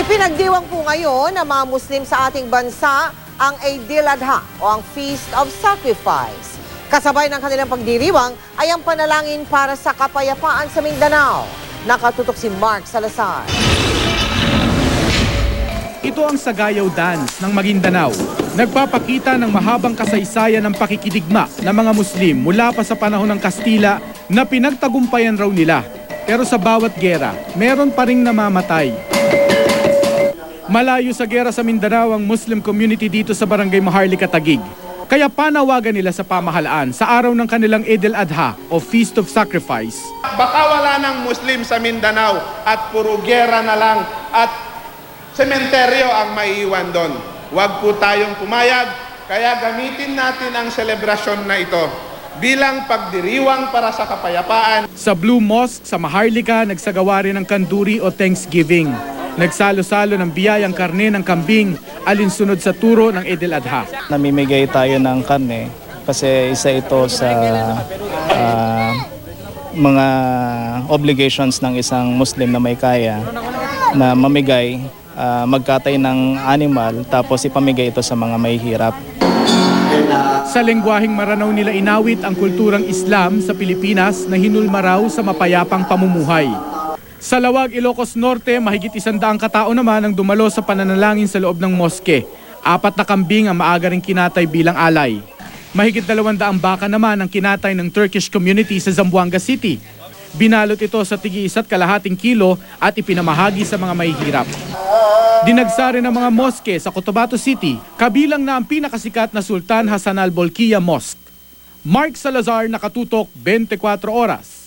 Ipinagdiwang po ngayon ng mga Muslim sa ating bansa ang Eidil Adha o ang Feast of Sacrifice. Kasabay ng kanilang pagdiriwang ay ang panalangin para sa kapayapaan sa Mindanao. Nakatutok si Mark Salazar. Ito ang Sagayaw Dance ng Maguindanao. Nagpapakita ng mahabang kasaysayan ng pakikidigma ng mga Muslim mula pa sa panahon ng Kastila na pinagtagumpayan raw nila. Pero sa bawat gera, meron pa ring namamatay. Malayo sa gera sa Mindanao ang Muslim community dito sa Barangay Maharlika, Tagig. Kaya panawagan nila sa pamahalaan sa araw ng kanilang Eid al-Adha o Feast of Sacrifice Baka wala ng Muslim sa Mindanao at puro gera na lang at sementeryo ang maiiwan doon. Huwag po tayong pumayag, kaya gamitin natin ang selebrasyon na ito bilang pagdiriwang para sa kapayapaan Sa Blue Mosque sa Maharlika, nagsagawa rin ng kanduri o Thanksgiving. Nagsalo-salo ng biyayang karne ng kambing alinsunod sa turo ng Eid al-Adha. namimigay tayo ng karne kasi isa ito sa ah, mga obligations ng isang Muslim na may kaya na mamigay, ah, magkatay ng animal tapos ipamigay ito sa mga may hirap. Sa lengguaheng maranaw nila inawit ang kulturang Islam sa Pilipinas na hinulma raw sa mapayapang pamumuhay. Sa Lawag, Ilocos Norte, mahigit isandaang katao naman ang dumalo sa pananalangin sa loob ng moske. Apat na kambing ang maaga ring kinatay bilang alay. Mahigit dalawandaang baka naman ang kinatay ng Turkish community sa Zamboanga City. Binalot ito sa tigi isa't kalahating kilo at ipinamahagi sa mga mahihirap. Dinagsari ng mga moske sa Cotabato City, kabilang na ang pinakasikat na Sultan Hassan al-Bolkiah Mosque. Mark Salazar nakatutok 24 oras.